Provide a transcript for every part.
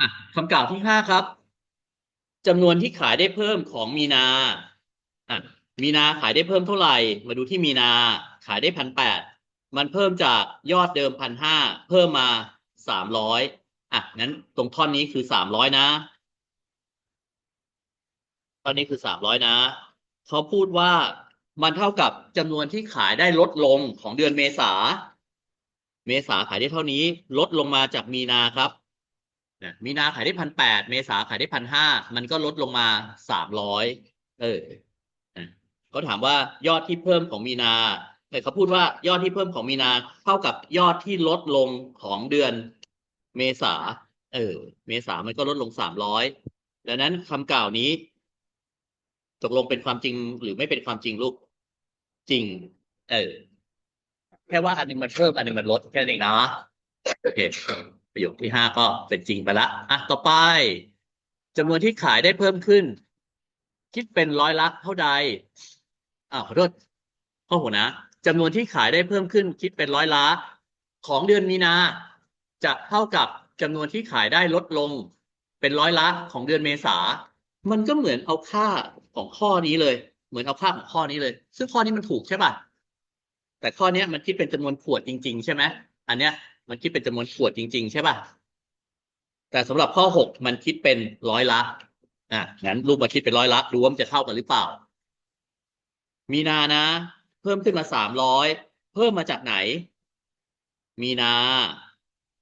อะคำกล่าวที่ห้าครับจำนวนที่ขายได้เพิ่มของมีนาอะมีนาขายได้เพิ่มเท่าไหร่ มาดูที่มีนาขายได้พันแปดมันเพิ่มจากยอดเดิมพันห้าเพิ่มมาสามร้อยอะงั้นตรงท่อนนี้คือสามร้อยนะท่อนนี้คือสามร้อยนะเขาพูดว่ามันเท่ากับจำนวนที่ขายได้ลดลงของเดือนเมษา เมษาขายได้เท่านี้ ลดลงมาจากมีนาครับ นะมีนาขายได้พันแปดเมษาขายได้พันห้ามันก็ลดลงมาสามร้อยเออเขาถามว่ายอดที่เพิ่มของมีนาแต่เขาพูดว่ายอดที่เพิ่มของมีนาเท่ากับยอดที่ลดลงของเดือนเมษา เออ เมษามันก็ลดลงสามร้อยดังนั้นคำกล่าวนี้ ตกลงเป็นความจริงหรือไม่เป็นความจริงลูก จริง เออ แค่ว่าอันหนึงมันเพิ่มอันหนึงมันลดแค่นั้นเองนะโอเค ประโยคที่ห้าก็เป็นจริงไปละอะต่อไปจำนวนที่ขายได้เพิ่มขึ้น คิดเป็นร้อยละเท่าใดอ้าวขอโทษข้อหัวนะจำนวนที่ขายได้เพิ่มขึ้น คิดเป็นร้อยละของเดือนมีนา จะเท่ากับจำนวนที่ขายได้ลดลง เป็นร้อยละของเดือนเมษา มันก็เหมือนเอาค่าของข้อนี้เลย เหมือนเอาค่าของข้อนี้เลย ซึ่งข้อนี้มันถูกใช่ป่ะแต่ข้อนี้มันคิดเป็นจำนวนขวดจริง ๆ ใช่ไหมอันเนี้ย มันคิดเป็นจำนวนขวดจริง ๆ ใช่ป่ะ แต่สำหรับข้อหกมันคิดเป็นร้อยละอะงั้นรูปมาคิดเป็นร้อยละดูว่ามันจะเท่ากันหรือเปล่า มีนานะ เพิ่มขึ้นมาสามร้อยเพิ่มมาจากไหน มีนา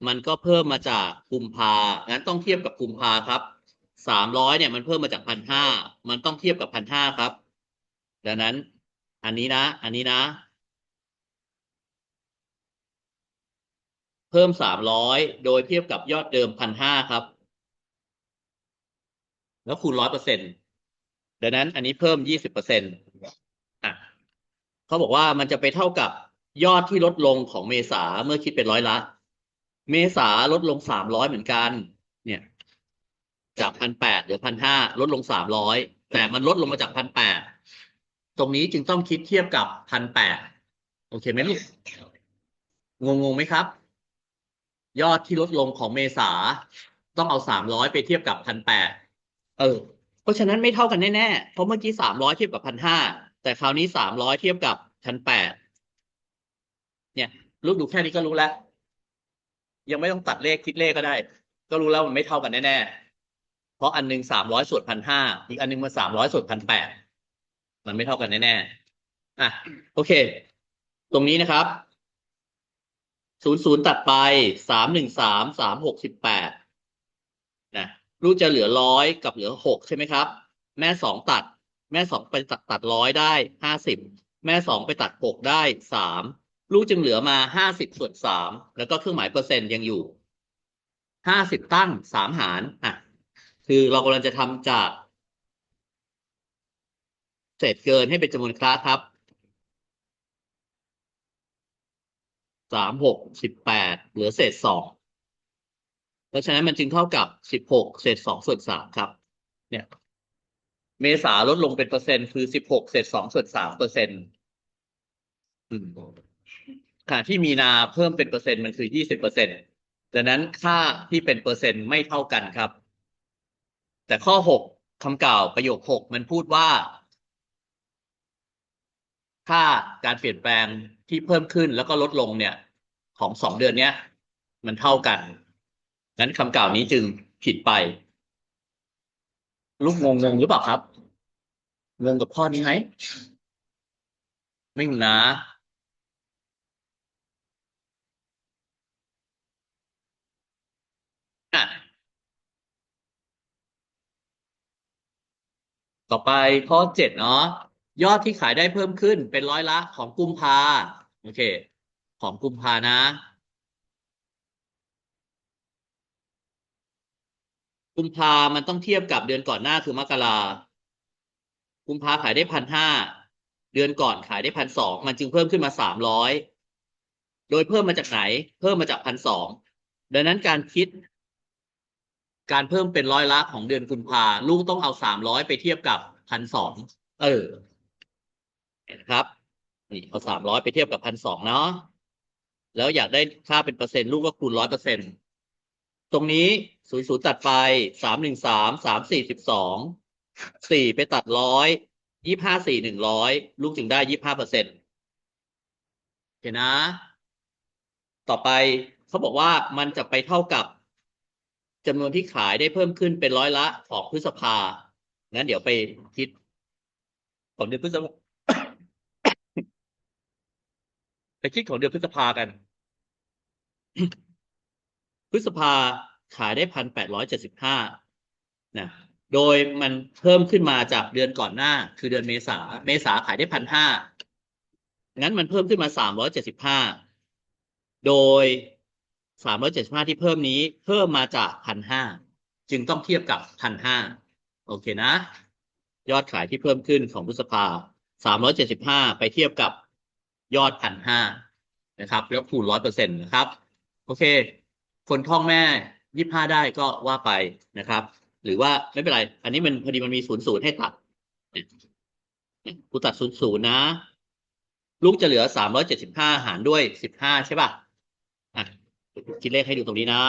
มันก็เพิ่มมาจากกุมภางั้นต้องเทียบกับกุมภาครับสามร้อยเนี่ยมันเพิ่มมาจากพันห้ามันต้องเทียบกับพันห้าครับ ดังนั้น อันนี้นะ อันนี้นะ เพิ่มสามร้อยโดยเทียบกับยอดเดิมพันห้าครับ แล้วคูณร้อยเปอร์เซ็นต์ดังนั้นอันนี้เพิ่มยี่สิบเปอร์เซ็นต์อะเขาบอกว่ามันจะไปเท่ากับยอดที่ลดลงของเมษาเมื่อคิดเป็นร้อยละ เมษาลดลงสามร้อยเหมือนกัน เนี่ย จากพันแปดหลือพันห้าลดลงสามร้อยแต่มันลดลงมาจากพันแปดตรงนี้จึงต้องคิดเทียบกับพันแปดโอเคไหมลูกงงงๆไหมครับ ยอดที่ลดลงของเมษา ต้องเอาสามร้อยไปเทียบกับพันแปดเออ เพราะฉะนั้นไม่เท่ากันแน่ๆ เพราะเมื่อกี้สามร้อยเทียบกับพันห้าแต่คราวนี้สามร้อยเทียบกับพันแปดเนี่ยลูกดูแค่นี้ก็รู้แล้ว ยังไม่ต้องตัดเลขคิดเลขก็ได้ ก็รู้แล้วมันไม่เท่ากันแน่ๆ เพราะอันหนึ่งสามร้อยส่วนพันห้าอีกอันหนึงมาสามร้อยส่วนพันแปดมันไม่เท่ากันแน่ๆอะโอเค ตรงนี้นะครับ ศูนย์ศูนย์ตัดไปสามหนึ่งสามสามหกสิบแปดนะลูกจะเหลือร้อยกับเหลือหกใช่ไหมครับ แม่สองตัด แม่สองไปตัดตัดร้อยได้ห้าสิบแม่สองไปตัดหกได้สามลูกจึงเหลือมาห้าสิบส่วนสามแล้วก็เครื่องหมายเปอร์เซ็นต์ยังอยู่ห้าสิบตั้งสามหารอะคือเรากำลังจะทำจาก เศษเกินให้เป็นจำนวนคลาสครับ สามหกสิบแปดเหลือเศษสองเพราะฉะนั้นมันจึงเท่ากับสิบหกเศษสองส่วนสามครับ เนี่ย เมษาลดลงเป็นเปอร์เซ็นต์คือสิบหกเศษสองส่วนสามเปอร์เซ็นต์ขณะที่มีนาเพิ่มเป็นเปอร์เซ็นต์มันคือยี่สิบเปอร์เซ็นต์ดังนั้นค่าที่เป็นเปอร์เซ็นต์ไม่เท่ากันครับ แต่ข้อหกคำกล่าวประโยคหกมันพูดว่า ค่าการเปลี่ยนแปลงที่เพิ่มขึ้นแล้วก็ลดลงเนี่ย ของสองเดือนเนี้ย มันเท่ากันงั้นคำกล่าวนี้จึงผิดไป ลูกงงงหรือเปล่าครับงงกับข้อนี้ไหมไม่นะต่อไปข้อเจ็ดเนาะ ยอดที่ขายได้เพิ่มขึ้นเป็นร้อยละของกุมภาโอเค ของกุมภานะ กุมภามันต้องเทียบกับเดือนก่อนหน้าคือมกรากุมภาขายได้พันห้าเดือนก่อนขายได้พันสองมันจึงเพิ่มขึ้นมาสามร้อยโดยเพิ่มมาจากไหน เพิ่มมาจากพันสองดังนั้นการคิด การเพิ่มเป็นร้อยละของเดือนกุมภาลูกต้องเอาสามร้อยไปเทียบกับพันสองเออ เห็นครับนี่เอาสามร้อยไปเทียบกับพันสองเนาะแล้วอยากได้ค่าเป็นเปอร์เซ็นต์ลูกก็คูณร้อยเปอร์เซ็นต์ตรงนี้ศูนย์ศูนย์ตัดไปสามหนึ่งสามสามสี่สิบสองสี่ไปตัดร้อยยี่ห้าสี่หนึ่งร้อยลูกจึงได้ยี่ห้าเปอร์เซ็นต์เห็นนะ ต่อไปเขาบอกว่ามันจะไปเท่ากับจำนวนที่ขายได้เพิ่มขึ้นเป็นร้อยละของพฤษภางั้นเดี๋ยวไปคิดของเดือนพฤษภา ไปคิดของเดือนพฤษภากัน พฤษภาขายได้พันแปดร้อยเจ็ดสิบห้านะ โดยมันเพิ่มขึ้นมาจากเดือนก่อนหน้า คือเดือนเมษา เมษาขายได้พันห้า งั้นมันเพิ่มขึ้นมาสามร้อยเจ็ดสิบห้า โดยสามร้อยเจ็ดสิบห้าที่เพิ่มนี้ เพิ่มมาจากพันห้า จึงต้องเทียบกับพันห้า โอเคนะ ยอดขายที่เพิ่มขึ้นของพฤษภาสามร้อยเจ็ดสิบห้าไปเทียบกับ ยอดพันห้านะครับ แล้วคูณร้อยเปอร์เซ็นต์นะครับ โอเค คนท่องแม่ยี่ห้าได้ก็ว่าไปนะครับ หรือว่าไม่เป็นไร อันนี้มันพอดีมันมีศูนย์ศูนย์ให้ตัดกูตัดศูนย์ศูนย์นะ ลูกจะเหลือสามร้อยเจ็ดสิบห้าหารด้วยสิบห้าใช่ป่ะอะคิดเลขให้ดูตรงนี้นะ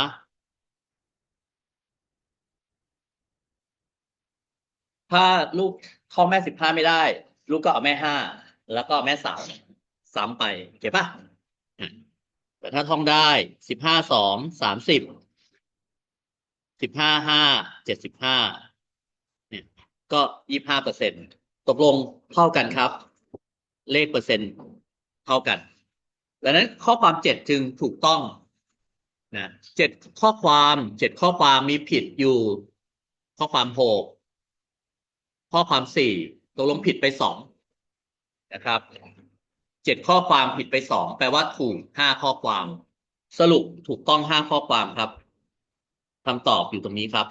ถ้าลูกท่องแม่สิบห้าไม่ได้ ลูกก็เอาแม่ห้าแล้วก็แม่สาม ซ้ำไปเก็บป่ะอะแต่ถ้าท่องได้สิบห้าสองสามสิบสิบห้าห้าเจ็ดสิบห้าเนี่ย ก็ยี่ห้าเปอร์เซ็นตกลงเท่ากันครับ เลขเปอร์เซ็นต์เท่ากันดังนั้นข้อความเจ็ดจึงถูกต้องนะเจ็ดข้อความเจ็ดข้อความมีผิดอยู่ ข้อความหกข้อความสี่ตกลงผิดไปสองนะครับ เจ็ดข้อความผิดไปสองแปลว่าถูกห้าข้อความ สรุปถูกต้องห้าข้อความครับคำตอบอยู่ตรงนี้ครับ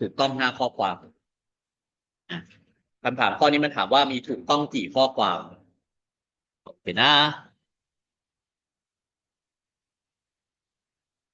ถูกต้องห้าข้อความคำถามข้อนี้มันถามว่ามีถูกต้องกี่ข้อความเห็นหน้า